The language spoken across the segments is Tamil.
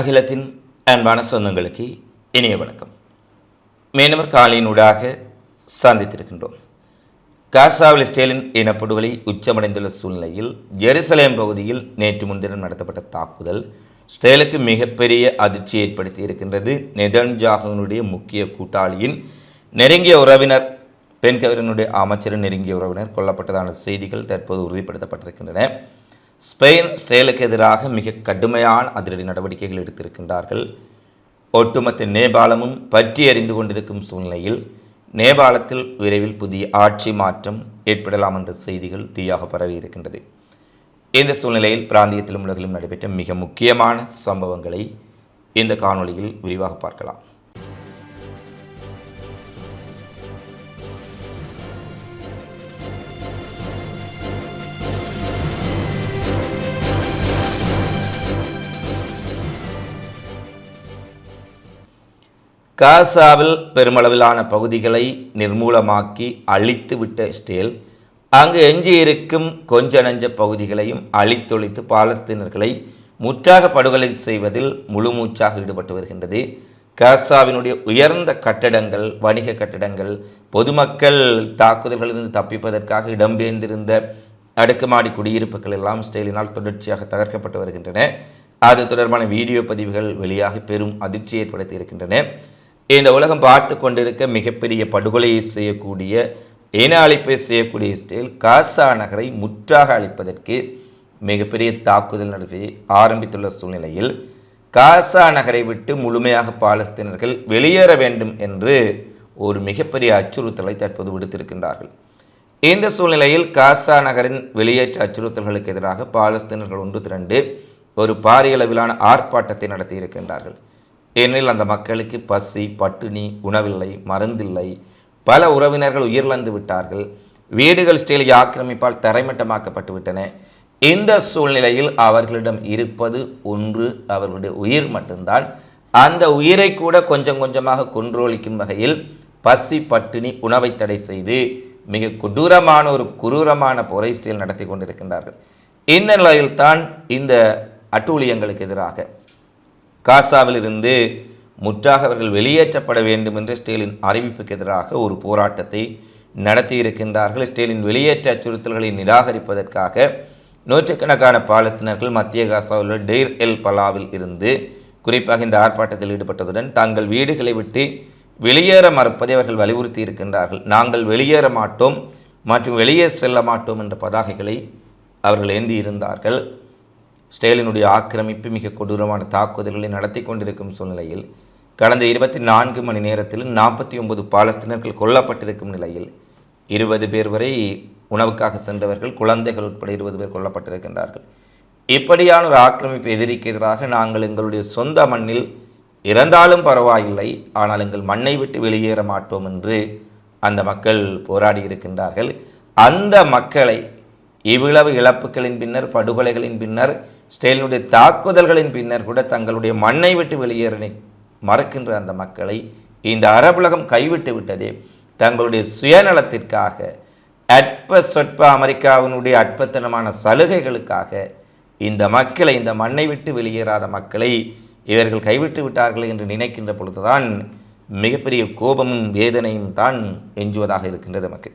அகிலத்தின் அன்பான சொந்தங்களுக்கு இனிய வணக்கம். மீனவர் காலையினூடாக சந்தித்திருக்கின்றோம். காசாவில் ஸ்டேலின் இனப்படுகொலை உச்சமடைந்துள்ள சூழ்நிலையில் ஜெருசலேம் பகுதியில் நேற்று முன்தினம் நடத்தப்பட்ட தாக்குதல் ஸ்டேலுக்கு மிகப்பெரிய அதிர்ச்சி ஏற்படுத்தி இருக்கின்றது. நெதன்ஜாகுனுடைய முக்கிய கூட்டாளியின் நெருங்கிய உறவினர் பெண் கவிரனுடைய அமைச்சரின் நெருங்கிய உறவினர் கொல்லப்பட்டதான செய்திகள் தற்போது உறுதிப்படுத்தப்பட்டிருக்கின்றன. ஸ்பெயின் ஸ்டேலுக்கு எதிராக மிக கடுமையான அதிரடி நடவடிக்கைகள் எடுத்திருக்கின்றார்கள். ஒட்டுமொத்த நேபாளமும் பற்றி அறிந்து கொண்டிருக்கும் சூழ்நிலையில் நேபாளத்தில் விரைவில் புதிய ஆட்சி மாற்றம் ஏற்படலாம் என்ற செய்திகள் தீயாக பரவி இருக்கின்றது. இந்த சூழ்நிலையில் பிராந்தியத்திலும் உலகிலும் நடைபெற்ற மிக முக்கியமான சம்பவங்களை இந்த காணொளியில் விரிவாக பார்க்கலாம். காசாவில் பெருமளவிலான பகுதிகளை நிர்மூலமாக்கி அழித்து விட்ட அங்கு எஞ்சியிருக்கும் கொஞ்ச நஞ்ச பகுதிகளையும் அழித்தொழித்து பாலஸ்தீனர்களை முற்றாக படுகொலை செய்வதில் முழுமூச்சாக ஈடுபட்டு வருகின்றது. காசாவினுடைய உயர்ந்த கட்டடங்கள் வணிக கட்டடங்கள் பொதுமக்கள் தாக்குதல்களிலிருந்து தப்பிப்பதற்காக இடம்பெயர்ந்திருந்த அடுக்குமாடி குடியிருப்புகள் எல்லாம் இஸ்ரேலினால் தொடர்ச்சியாக தகர்க்கப்பட்டு வருகின்றன. அது தொடர்பான வீடியோ பதிவுகள் வெளியாகி பெரும் அதிர்ச்சி ஏற்படுத்தி இருக்கின்றன. இந்த உலகம் பார்த்து கொண்டிருக்க மிகப்பெரிய படுகொலையை செய்யக்கூடிய இன அழிப்பை செய்யக்கூடிய ஸ்டேல் காசா நகரை முற்றாக அழிப்பதற்கு மிகப்பெரிய தாக்குதல் நடத்தி ஆரம்பித்துள்ள சூழ்நிலையில் காசா நகரை விட்டு முழுமையாக பாலஸ்தீனர்கள் வெளியேற வேண்டும் என்று ஒரு மிகப்பெரிய அச்சுறுத்தலை தற்போது விடுத்திருக்கின்றார்கள். இந்த சூழ்நிலையில் காசா நகரின் வெளியேற்ற அச்சுறுத்தல்களுக்கு எதிராக பாலஸ்தீனர்கள் ஒன்று திரண்டு ஒரு பாரிய அளவிலான ஆர்ப்பாட்டத்தை நடத்தியிருக்கின்றார்கள். ஏனெனில் அந்த மக்களுக்கு பசி பட்டினி உணவில்லை மருந்தில்லை. பல உறவினர்கள் உயிரிழந்து விட்டார்கள். வீடுகள் ஸ்டேலிய ஆக்கிரமிப்பால் தரைமட்டமாக்கப்பட்டு விட்டன இந்த சூழ்நிலையில் அவர்களிடம் இருப்பது ஒன்று அவர்களுடைய உயிர் மட்டும்தான். அந்த உயிரை கூட கொஞ்சம் கொஞ்சமாக கொன்றொழிக்கும் வகையில் பசி பட்டினி உணவை தடை செய்து மிக கொடூரமான ஒரு குரூரமான போரை ஸ்டேல் நடத்தி கொண்டிருக்கின்றார்கள். இந்த நிலையில்தான் இந்த அட்டூழியங்களுக்கு எதிராக காசாவிலிருந்து முற்றாக அவர்கள் வெளியேற்றப்பட வேண்டும் என்று ஸ்டேலின் அறிவிப்புக்கு எதிராக ஒரு போராட்டத்தை நடத்தியிருக்கின்றார்கள். ஸ்டேலின் வெளியேற்ற அச்சுறுத்தல்களை நிராகரிப்பதற்காக நூற்றுக்கணக்கான பாலஸ்தீனர்கள் மத்திய காசாவில் உள்ள டெய்ர் எல் பலாவில் இருந்து குறிப்பாக இந்த ஆர்ப்பாட்டத்தில் ஈடுபட்டதுடன் தங்கள் வீடுகளை விட்டு வெளியேற மறுப்பதை அவர்கள் வலியுறுத்தி இருக்கின்றார்கள் நாங்கள் வெளியேற மாட்டோம் மற்றும் வெளியே செல்ல மாட்டோம் என்ற பதாகைகளை அவர்கள் ஏந்தி இருந்தார்கள் ஸ்டேலினுடைய ஆக்கிரமிப்பு மிக கொடூரமான தாக்குதல்களை நடத்தி கொண்டிருக்கும் சூழ்நிலையில் கடந்த இருபத்தி நான்கு மணி நேரத்தில் நாற்பத்தி ஒன்பது பாலஸ்தீனர்கள் கொல்லப்பட்டிருக்கும் நிலையில் இருபது பேர் வரை உணவுக்காக சென்றவர்கள் குழந்தைகள் உட்பட இருபது பேர் கொல்லப்பட்டிருக்கின்றார்கள். இப்படியான ஒரு ஆக்கிரமிப்பு எதிரிக்கு எதிராக நாங்கள் எங்களுடைய சொந்த மண்ணில் இறந்தாலும் பரவாயில்லை ஆனால் எங்கள் மண்ணை விட்டு வெளியேற மாட்டோம் என்று அந்த மக்கள் போராடி இருக்கின்றார்கள். அந்த மக்களை இவ்வளவு இழப்புகளின் பின்னர் படுகொலைகளின் பின்னர் ஸ்டேலினுடைய தாக்குதல்களின் பின்னர் கூட தங்களுடைய மண்ணை விட்டு வெளியேற மறக்கின்ற அந்த மக்களை இந்த அரபுலகம் கைவிட்டு விட்டதே தங்களுடைய சுயநலத்திற்காக அற்ப சொற்ப அமெரிக்காவினுடைய அற்பத்தனமான சலுகைகளுக்காக இந்த மக்களை இந்த மண்ணை விட்டு வெளியேறாத மக்களை இவர்கள் கைவிட்டு விட்டார்கள் என்று நினைக்கின்ற பொழுதுதான் மிகப்பெரிய கோபமும் வேதனையும் தான் எஞ்சுவதாக இருக்கின்றது நமக்கு.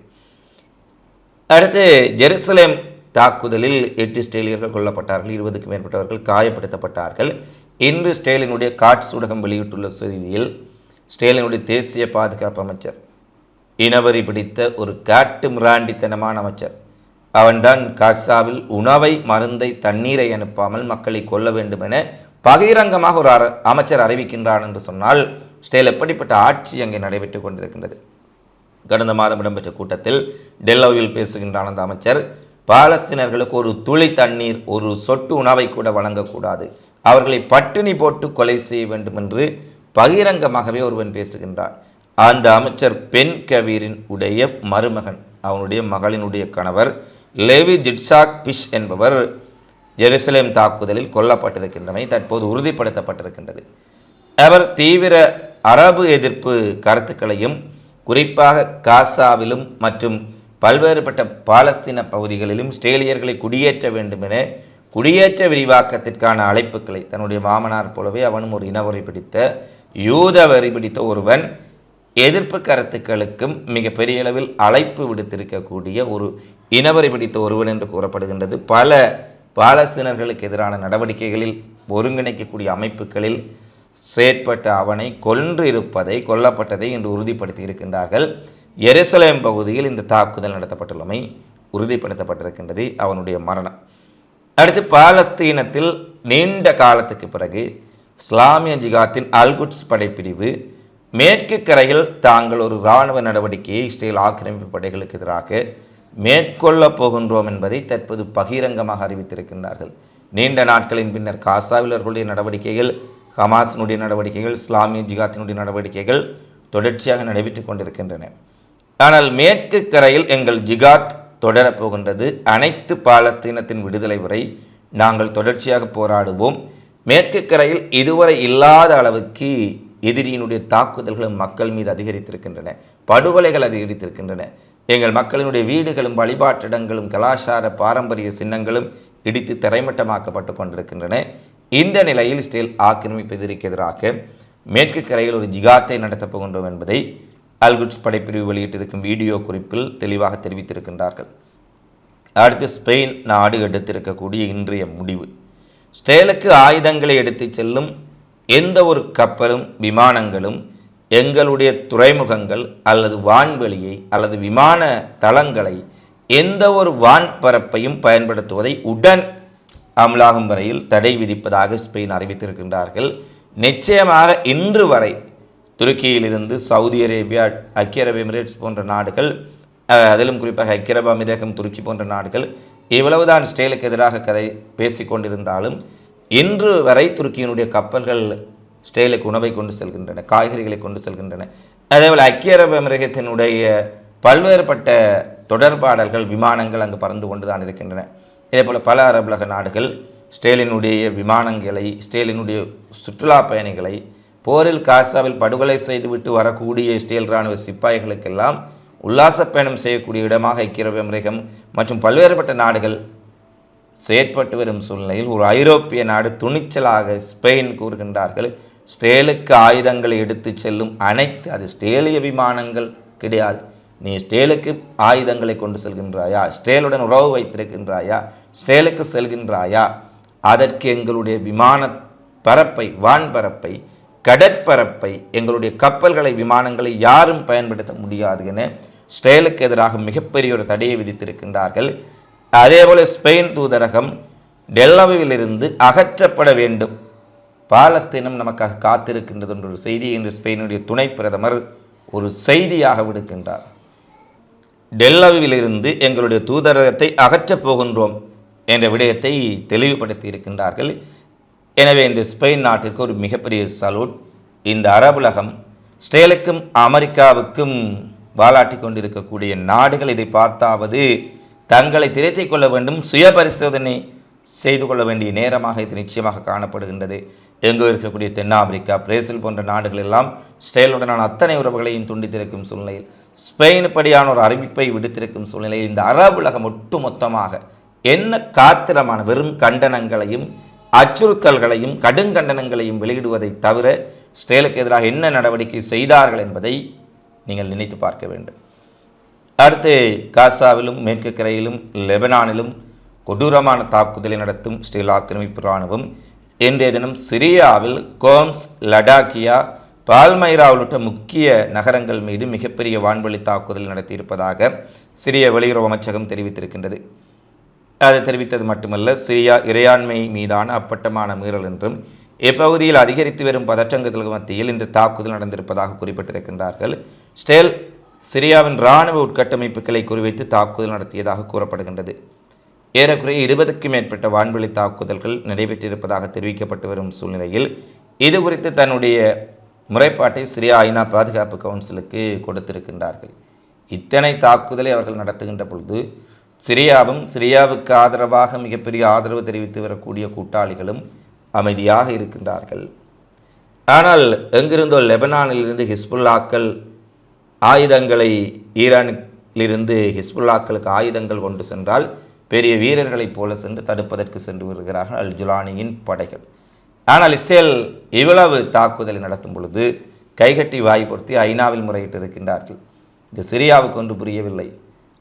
அடுத்து ஜெருசலேம் தாக்குதலில் எட்டு ஸ்டேலியர்கள் கொல்லப்பட்டார்கள் இருபதுக்கும் மேற்பட்டவர்கள் காயப்படுத்தப்பட்டார்கள். இன்று ஸ்டேலினுடைய காட்ஸ் ஊடகம் வெளியிட்டுள்ள செய்தியில் ஸ்டேலினுடைய தேசிய பாதுகாப்பு அமைச்சர் இனவரி பிடித்த ஒரு காட்டு மிராண்டித்தனமான அமைச்சர் அவன்தான் காசாவில் உணவை மருந்தை தண்ணீரை அனுப்பாமல் மக்களை கொல்ல வேண்டும் என பகிரங்கமாக ஒரு அமைச்சர் அறிவிக்கின்றான் என்று சொன்னால் ஸ்டேல் எப்படிப்பட்ட ஆட்சி அங்கே நடைபெற்றுக் கொண்டிருக்கின்றது? கடந்த மாதம் இடம்பெற்ற கூட்டத்தில் டெல்லோவில் பேசுகின்றான் அந்த அமைச்சர் பாலஸ்தீனர்களுக்கு ஒரு துளி தண்ணீர் ஒரு சொட்டு உணவை கூட வழங்கக்கூடாது. அவர்களை பட்டினி போட்டு கொலை செய்ய வேண்டும் என்று பகிரங்கமாகவே ஒருவன் பேசுகின்றான். அந்த அமைச்சர் பெண் கபீரின் உடைய மருமகன் அவனுடைய மகளினுடைய கணவர் லேவி ஜிட்சாக் பிஷ் என்பவர் ஜெருசலேம் தாக்குதலில் கொல்லப்பட்டிருக்கின்றமை தற்போது உறுதிப்படுத்தப்பட்டிருக்கின்றது. அவர் தீவிர அரபு எதிர்ப்பு கருத்துக்களையும் குறிப்பாக காசாவிலும் மற்றும் பல்வேறுபட்ட பாலஸ்தீன பகுதிகளிலும் ஸ்ரேலியர்களை குடியேற்ற வேண்டும் என குடியேற்ற விரிவாக்கத்திற்கான அழைப்புகளை தன்னுடைய மாமனார் போலவே அவனும் ஒரு இனவரை பிடித்த யூத வரி பிடித்த ஒருவன் எதிர்ப்பு கருத்துக்களுக்கும் மிக பெரிய அளவில் அழைப்பு விடுத்திருக்கக்கூடிய ஒரு இனவரை பிடித்த ஒருவன் என்று கூறப்படுகின்றது. பல பாலஸ்தீனர்களுக்கு எதிரான நடவடிக்கைகளில் ஒருங்கிணைக்கக்கூடிய அமைப்புகளில் செயற்பட்ட அவனை கொன்று இருப்பதை கொல்லப்பட்டதை என்று உறுதிப்படுத்தி இருக்கின்றார்கள். எருசலேம் பகுதியில் இந்த தாக்குதல் நடத்தப்பட்டுள்ளமை உறுதிப்படுத்தப்பட்டிருக்கின்றது அவனுடைய மரணம். அடுத்து பாலஸ்தீனத்தில் நீண்ட காலத்துக்கு பிறகு இஸ்லாமிய ஜிகாத்தின் அல்குட்ஸ் படைப்பிரிவு மேற்கு கரையில் தாங்கள் ஒரு இராணுவ நடவடிக்கையை இஸ்ரேல் ஆக்கிரமிப்பு படைகளுக்கு எதிராக மேற்கொள்ளப் போகின்றோம் என்பதை தற்போது பகிரங்கமாக அறிவித்திருக்கின்றார்கள். நீண்ட நாட்களின் பின்னர் காசாவிலர்களுடைய நடவடிக்கைகள் ஹமாஸினுடைய நடவடிக்கைகள் இஸ்லாமிய ஜிகாத்தினுடைய நடவடிக்கைகள் தொடர்ச்சியாக நடைபெற்றுக் கொண்டிருக்கின்றன. ஆனால் மேற்கு கரையில் எங்கள் ஜிகாத் தொடரப் போகின்றது அனைத்து பாலஸ்தீனத்தின் விடுதலை வரை நாங்கள் தொடர்ச்சியாக போராடுவோம். மேற்கு கரையில் இதுவரை இல்லாத அளவுக்கு எதிரியினுடைய தாக்குதல்களும் மக்கள் மீது அதிகரித்திருக்கின்றன. படுகொலைகள் அதிகரித்திருக்கின்றன. எங்கள் மக்களினுடைய வீடுகளும் வழிபாட்டிடங்களும் கலாச்சார பாரம்பரிய சின்னங்களும் இடித்து தரைமட்டமாக்கப்பட்டு கொண்டிருக்கின்றன. இந்த நிலையில் இஸ்ரேல் ஆக்கிரமிப்பு எதிரிக்கு எதிராக மேற்கு கரையில் ஒரு ஜிகாத்தை நடத்தப் போகின்றோம் என்பதை ஆல்குட்ஸ் படைப்பிரிவு வெளியிட்டிருக்கும் வீடியோ குறிப்பில் தெளிவாக தெரிவித்திருக்கின்றார்கள். அடுத்து ஸ்பெயின் நாடு எடுத்திருக்கக்கூடிய இன்றைய முடிவு. ஸ்டேலுக்கு ஆயுதங்களை எடுத்துச் செல்லும் எந்த ஒரு கப்பலும் விமானங்களும் எங்களுடைய துறைமுகங்கள் அல்லது வான்வெளியை அல்லது விமான தளங்களை எந்த ஒரு வான்பரப்பையும் பயன்படுத்துவதை உடன் அமலாகும் வரையில் தடை விதிப்பதாக ஸ்பெயின் அறிவித்திருக்கின்றார்கள். நிச்சயமாக இன்று வரை துருக்கியிலிருந்து சவுதி அரேபியா ஐக்கிய அரபு எமிரேட்ஸ் போன்ற நாடுகள் அதிலும் குறிப்பாக ஐக்கிய அரபு அமீரகம் துருக்கி போன்ற நாடுகள் இவ்வளவுதான் இஸ்ரேலுக்கு எதிராக கதை பேசிக்கொண்டிருந்தாலும் இன்று வரை துருக்கியினுடைய கப்பல்கள் ஸ்டேலுக்கு உணவை கொண்டு செல்கின்றன காய்கறிகளை கொண்டு செல்கின்றன. அதேபோல் ஐக்கிய அரபு அமீரகத்தினுடைய பல்வேறுபட்ட தொடர்பாடல்கள் விமானங்கள் அங்கு பறந்து கொண்டு தான் இருக்கின்றன. இதேபோல் பல அரபுலக நாடுகள் ஸ்டேலினுடைய விமானங்களை ஸ்டேலினுடைய சுற்றுலா பயணிகளை போரில் காசாவில் படுகொலை செய்துவிட்டு வரக்கூடிய இஸ்ரேல் இராணுவ சிப்பாய்களுக்கெல்லாம் உல்லாச பயணம் செய்யக்கூடிய இடமாக ஐக்கிய அரபு மற்றும் பல்வேறுபட்ட நாடுகள் செயற்பட்டு வரும் சூழ்நிலையில் ஒரு ஐரோப்பிய நாடு துணிச்சலாக ஸ்பெயின் கூறுகின்றார்கள் ஸ்டேலுக்கு ஆயுதங்களை எடுத்து செல்லும் அனைத்து அது ஸ்டேலிய விமானங்கள் கிடையாது. நீ ஸ்டேலுக்கு ஆயுதங்களை கொண்டு செல்கின்றாயா? ஸ்டேலுடன் உறவு வைத்திருக்கின்றாயா? ஸ்டேலுக்கு செல்கின்றாயா? அதற்கு எங்களுடைய விமான பரப்பை வான்பரப்பை கடற்பரப்பை எங்களுடைய கப்பல்களை விமானங்களை யாரும் பயன்படுத்த முடியாது என இஸ்ரேலுக்கு எதிராக மிகப்பெரிய ஒரு தடையை விதித்திருக்கின்றார்கள். அதேபோல் ஸ்பெயின் தூதரகம் டெல்லவிலிருந்து அகற்றப்பட வேண்டும். பாலஸ்தீனம் நமக்காக காத்திருக்கின்றது என்ற ஒரு செய்தியை இன்று ஸ்பெயினுடைய துணை பிரதமர் ஒரு செய்தியாக விடுக்கின்றார். டெல்லவிலிருந்து எங்களுடைய தூதரகத்தை அகற்றப் போகின்றோம் என்ற விடயத்தை தெளிவுபடுத்தி இருக்கின்றார்கள் எனவே இந்த ஸ்பெயின் நாட்டிற்கு ஒரு மிகப்பெரிய சலூட். இந்த அரபுலகம் ஸ்டேலுக்கும் அமெரிக்காவுக்கும் வாலாட்டி கொண்டிருக்கக்கூடிய நாடுகள் இதை பார்த்தாவது தங்களை திரைத்திக் கொள்ள வேண்டும் சுய பரிசோதனை செய்து கொள்ள வேண்டிய நேரமாக இது நிச்சயமாக காணப்படுகின்றது. எங்கோ இருக்கக்கூடிய தென்னாப்பிரிக்கா பிரேசில் போன்ற நாடுகள் எல்லாம் ஸ்டேலுடனான அத்தனை உறவுகளையும் துண்டித்திருக்கும் சூழ்நிலையில் ஸ்பெயின் படியான ஒரு அறிவிப்பை விடுத்திருக்கும் சூழ்நிலையில் இந்த அரபுலகம் ஒட்டுமொத்தமாக என்ன காத்திரமான வெறும் கண்டனங்களையும் அச்சுறுத்தல்களையும் கடுங்கண்டனங்களையும் வெளியிடுவதை தவிர ஸ்டேலுக்கு எதிராக என்ன நடவடிக்கை செய்தார்கள் என்பதை நீங்கள் நினைத்து பார்க்க வேண்டும். அடுத்து காசாவிலும் மேற்கு கரையிலும் லெபனானிலும் கொடூரமான தாக்குதலை நடத்தும் ஸ்ரீல் ஆக்கிரமிப்பு இராணுவம் இன்றைய தினம் சிரியாவில் கோம்ஸ் லடாக்கியா பால்மைரா உள்ளிட்ட முக்கிய நகரங்கள் மீது மிகப்பெரிய வான்வழி தாக்குதல் நடத்தியிருப்பதாக சிரிய வெளியுறவு அமைச்சகம் தெரிவித்திருக்கின்றது. அது தெரிவித்தது மட்டுமல்ல சிரியா இறையாண்மை மீதான அப்பட்டமான மீறல் என்றும் இப்பகுதியில் அதிகரித்து வரும் பதற்றங்களுக்கு மத்தியில் இந்த தாக்குதல் நடந்திருப்பதாக குறிப்பிட்டிருக்கின்றார்கள். ஸ்டேல் சிரியாவின் இராணுவ உட்கட்டமைப்புகளை குறிவைத்து தாக்குதல் நடத்தியதாக கூறப்படுகின்றது. ஏறக்குறைய இருபதுக்கும் மேற்பட்ட வான்வெளி தாக்குதல்கள் நடைபெற்றிருப்பதாக தெரிவிக்கப்பட்டு வரும் சூழ்நிலையில் இது குறித்து தன்னுடைய முறைப்பாட்டை சிரியா ஐநா பாதுகாப்பு கவுன்சிலுக்கு கொடுத்திருக்கின்றார்கள். இத்தனை தாக்குதலை அவர்கள் நடத்துகின்ற பொழுது சிரியாவும் சிரியாவுக்கு ஆதரவாக மிகப்பெரிய ஆதரவு தெரிவித்து வரக்கூடிய கூட்டாளிகளும் அமைதியாக இருக்கின்றார்கள். ஆனால் எங்கிருந்தோ லெபனானிலிருந்து ஹிஸ்புல்லாக்கள் ஆயுதங்களை ஈரானிலிருந்து ஹிஸ்புல்லாக்களுக்கு ஆயுதங்கள் கொண்டு சென்றால் பெரிய வீரர்களைப் போல சென்று தடுப்பதற்கு சென்று வருகிறார்கள் அல் ஜுலானியின் படைகள். ஆனால் இஸ்ரேல் இவ்வளவு தாக்குதலை நடத்தும் பொழுது கைகட்டி வாய் ஐநாவில் முறையிட்டு இருக்கின்றார்கள். இது சிரியாவுக்கு ஒன்று புரியவில்லை.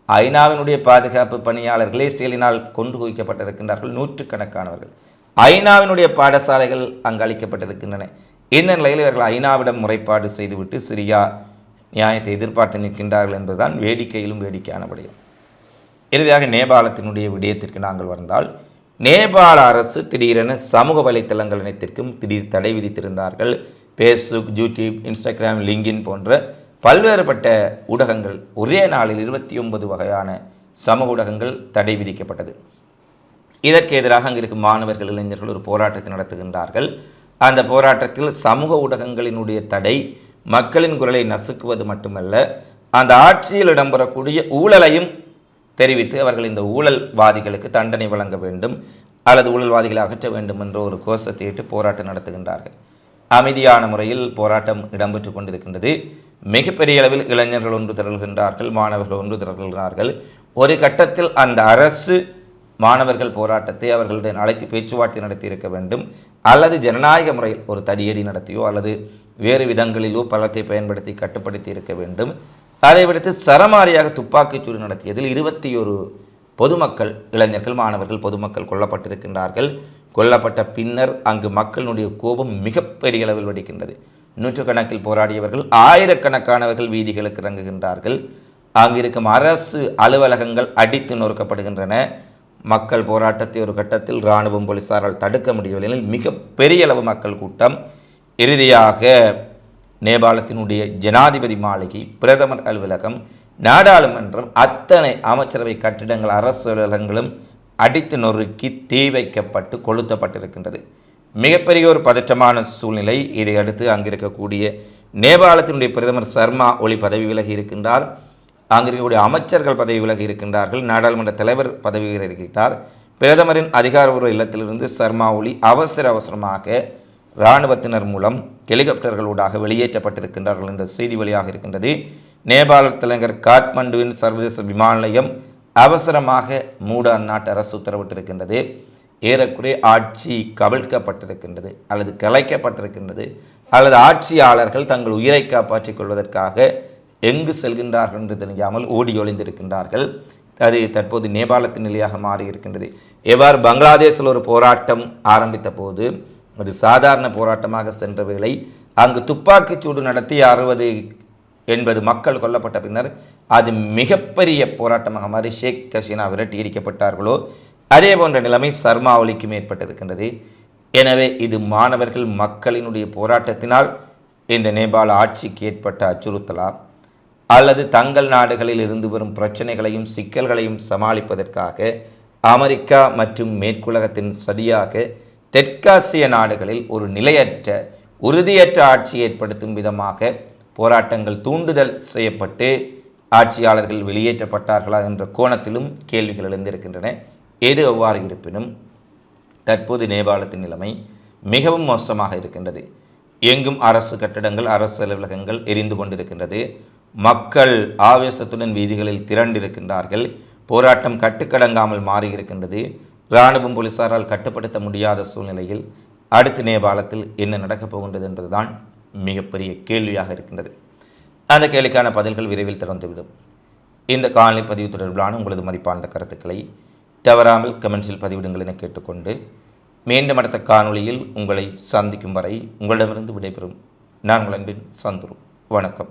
ஐநாவினுடைய பாதுகாப்பு பணியாளர்களே இஸ்ரேலினால் கொண்டு குவிக்கப்பட்டிருக்கின்றார்கள் நூற்றுக்கணக்கானவர்கள். ஐநாவினுடைய பாடசாலைகள் அங்கு அளிக்கப்பட்டிருக்கின்றன. இந்த நிலையில் இவர்கள் ஐநாவிடம் முறைப்பாடு செய்துவிட்டு சிரியா நியாயத்தை எதிர்பார்த்து நிற்கின்றார்கள் என்பதுதான் வேடிக்கையிலும் வேடிக்கையான விடயம். இறுதியாக நேபாளத்தினுடைய விடயத்திற்கு நாங்கள் வந்தால் நேபாள அரசு திடீரென சமூக வலைத்தளங்கள் அனைத்திற்கும் திடீர் தடை விதித்திருந்தார்கள். ஃபேஸ்புக் யூடியூப் இன்ஸ்டாகிராம் லிங்கின் போன்ற பல்வேறுபட்ட ஊடகங்கள் ஒரே நாளில் இருபத்தி ஒன்பது வகையான சமூக ஊடகங்கள் தடை விதிக்கப்பட்டது. இதற்கு எதிராக அங்கே இருக்கும் மாணவர்கள் இளைஞர்கள் ஒரு போராட்டத்தை நடத்துகின்றார்கள். அந்த போராட்டத்தில் சமூக ஊடகங்களினுடைய தடை மக்களின் குரலை நசுக்குவது மட்டுமல்ல அந்த ஆட்சியில் இடம்பெறக்கூடிய ஊழலையும் தெரிவித்து அவர்கள் இந்த ஊழல்வாதிகளுக்கு தண்டனை வழங்க வேண்டும் அல்லது ஊழல்வாதிகளை அகற்ற வேண்டும் என்ற ஒரு கோஷத்தை இட்டு போராட்டம் நடத்துகின்றார்கள். அமைதியான முறையில் போராட்டம் இடம்பெற்று கொண்டிருக்கின்றது. மிகப்பெரிய அளவில் இளைஞர்கள் ஒன்று திரள்கின்றார்கள் மாணவர்கள் ஒன்று திரள்கின்றார்கள் ஒரு கட்டத்தில் அந்த அரசு மாணவர்கள் போராட்டத்தை அவர்களுடன் அழைத்து பேச்சுவார்த்தை நடத்தி இருக்க வேண்டும். அல்லது ஜனநாயக முறையில் ஒரு தடியடி நடத்தியோ அல்லது வேறு விதங்களிலோ பலத்தை பயன்படுத்தி கட்டுப்படுத்தி இருக்க வேண்டும். அதை விடுத்து சரமாரியாக துப்பாக்கிச்சூடு நடத்தியதில் இருபத்தி ஒரு பொதுமக்கள் இளைஞர்கள் மாணவர்கள் பொதுமக்கள் கொல்லப்பட்டிருக்கின்றார்கள். கொல்லப்பட்ட பின்னர் அங்கு மக்களினுடைய கோபம் மிகப்பெரிய அளவில் வெடிக்கின்றது. நூற்றுக்கணக்கில் போராடியவர்கள் ஆயிரக்கணக்கானவர்கள் வீதிகளுக்கு இறங்குகின்றார்கள். அங்கு இருக்கும் அரசு அலுவலகங்கள் அடித்து நொறுக்கப்படுகின்றன. மக்கள் போராட்டத்தை ஒரு கட்டத்தில் இராணுவம் போலீசாரால் தடுக்க முடியவில்லை மிக பெரிய அளவு மக்கள் கூட்டம். இறுதியாக நேபாளத்தினுடைய ஜனாதிபதி மாளிகை பிரதமர் அலுவலகம் நாடாளுமன்றம் அத்தனை அமைச்சரவை கட்டிடங்கள் அரசு அலுவலகங்களும் அடித்து நொறுக்கி தீ வைக்கப்பட்டு கொளுத்தப்பட்டிருக்கின்றது. மிகப்பெரிய ஒரு பதற்றமான சூழ்நிலை. இதையடுத்து அங்கிருக்கக்கூடிய நேபாளத்தினுடைய பிரதமர் சர்மா ஒளி பதவி விலகி இருக்கின்றார். அங்கிருக்கக்கூடிய அமைச்சர்கள் பதவி விலகி இருக்கின்றார்கள். நாடாளுமன்ற தலைவர் பதவி விலகி இருக்கின்றார். பிரதமரின் அதிகாரபூர்வ இல்லத்திலிருந்து சர்மா ஒளி அவசர அவசரமாக இராணுவத்தினர் மூலம் ஹெலிகாப்டர்களூடாக வெளியேற்றப்பட்டிருக்கின்றார்கள் என்ற செய்தி வெளியாக இருக்கின்றது. நேபாள தலைநகர் காத்மண்டுவின் சர்வதேச விமான நிலையம் அவசரமாக மூட அந்நாட்டு அரசு உத்தரவிட்டிருக்கின்றது. ஏறக்குறைய ஆட்சி கவிழ்க்கப்பட்டிருக்கின்றது அல்லது கலைக்கப்பட்டிருக்கின்றது அல்லது ஆட்சியாளர்கள் தங்கள் உயிரை காப்பாற்றிக் கொள்வதற்காக எங்கு செல்கின்றார்கள் என்று தெரியாமல் ஓடி ஒளிந்திருக்கின்றார்கள். அது தற்போது நேபாளத்தின் நிலையாக மாறியிருக்கின்றது. எவ்வாறு பங்களாதேஷில் ஒரு போராட்டம் ஆரம்பித்த போது அது சாதாரண போராட்டமாக சென்ற வேளை அங்கு துப்பாக்கிச்சூடு நடத்தி அறுபது என்பது மக்கள் கொல்லப்பட்ட பின்னர் அது மிகப்பெரிய போராட்டமாக மாறி ஷேக் ஹசீனா விரட்டி அடிக்கப்பட்டார்களோ அதே போன்ற நிலைமை சர்மா ஒலிக்கும் ஏற்பட்டிருக்கின்றது எனவே இது மாணவர்கள் மக்களினுடைய போராட்டத்தினால் இந்த நேபாள ஆட்சிக்கு ஏற்பட்ட அச்சுறுத்தலா? அல்லது தங்கள் நாடுகளில் இருந்து வரும் பிரச்சனைகளையும் சிக்கல்களையும் சமாளிப்பதற்காக அமெரிக்கா மற்றும் மேற்குலகத்தின் சதியாக தெற்காசிய நாடுகளில் ஒரு நிலையற்ற உறுதியற்ற ஆட்சி ஏற்படுத்தும் விதமாக போராட்டங்கள் தூண்டுதல் செய்யப்பட்டு ஆட்சியாளர்கள் வெளியேற்றப்பட்டார்களா என்ற கோணத்திலும் கேள்விகள் எழுந்திருக்கின்றன. எது எவ்வாறு இருப்பினும் தற்போது நேபாளத்தின் நிலைமை மிகவும் மோசமாக இருக்கின்றது. எங்கும் அரசு கட்டடங்கள் அரசு அலுவலகங்கள் எரிந்து கொண்டிருக்கின்றது. மக்கள் ஆவேசத்துடன் வீதிகளில் திரண்டிருக்கின்றார்கள். போராட்டம் கட்டுக்கடங்காமல் மாறியிருக்கின்றது. இராணுவம் போலீசாரால் கட்டுப்படுத்த முடியாத சூழ்நிலையில் அடுத்து நேபாளத்தில் என்ன நடக்கப் போகின்றது என்பதுதான் மிகப்பெரிய கேள்வியாக இருக்கின்றது. அந்த கேள்விக்கான பதில்கள் விரைவில் திறந்துவிடும். இந்த காணொலி பதிவு தொடர்பிலான உங்களது மதிப்பான கருத்துக்களை தவறாமல் கமெண்ட்ஸில் பதிவிடுங்கள் என கேட்டுக்கொண்டு மீண்டும் அடுத்த காணொளியில் உங்களை சந்திக்கும் வரை உங்களிடமிருந்து விடைபெறும். நான் உங்கள் அன்பின் சந்துரு. வணக்கம்.